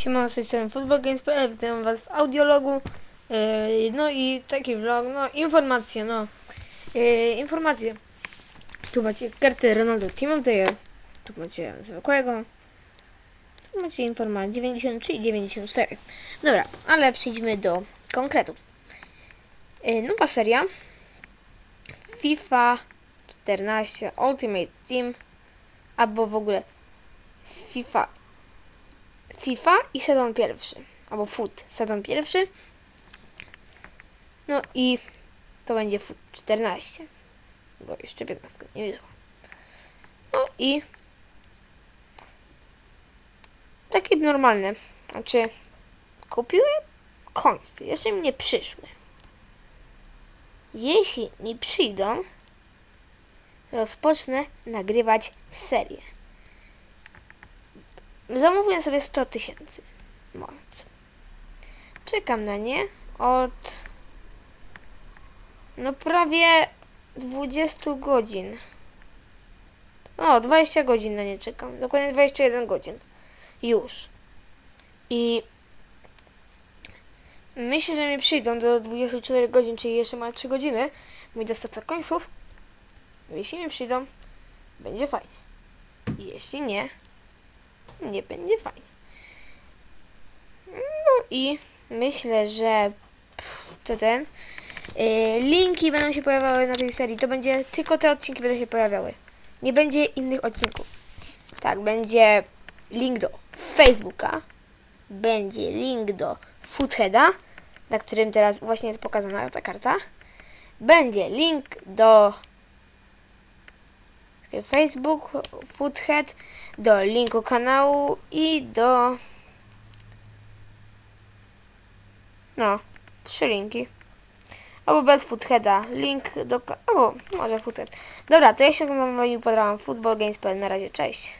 Siemano, z tej strony Football Games.pl, witam was w audiologu. Yy, no i taki vlog, no informacje, no. Yy, informacje. Tu macie karty Ronaldo Team of the Year. Tu macie zwykłego. Tu macie informacje 93 i 94. Dobra, ale przejdźmy do konkretów. Yy, nowa seria. FIFA 14 Ultimate Team. Albo w ogóle FIFA FIFA i sezon pierwszy. Albo FUT sezon pierwszy. No i to będzie FUT 14. Bo jeszcze 15 nie widzę. No i takie normalne. Znaczy kupiłem końce. Jeszcze mi nie przyszły. Jeśli mi przyjdą, rozpocznę nagrywać serię. Zamówiłem sobie 100 tysięcy. Moment. Czekam na nie od no prawie 20 godzin. No, 20 godzin na nie czekam. Dokładnie 21 godzin. Już. I myślę, że mi przyjdą do 24 godzin, czyli jeszcze ma 3 godziny. Mi do 100 końców. Jeśli mi przyjdą, będzie fajnie. Jeśli nie, nie będzie fajnie. No i myślę, że to ten. Yy, linki będą się pojawiały na tej serii. To będzie tylko te odcinki będą się pojawiały. Nie będzie innych odcinków. Tak, będzie link do Facebooka. Będzie link do Footheada, na którym teraz właśnie jest pokazana ta karta. Będzie link do Facebook, Foothead, do linku kanału i do. No, trzy linki. Albo bez Footheada. Link do. Albo może Foothead. Dobra, to ja się z wami pozdrawiam. Football Games.pl. Na razie, cześć.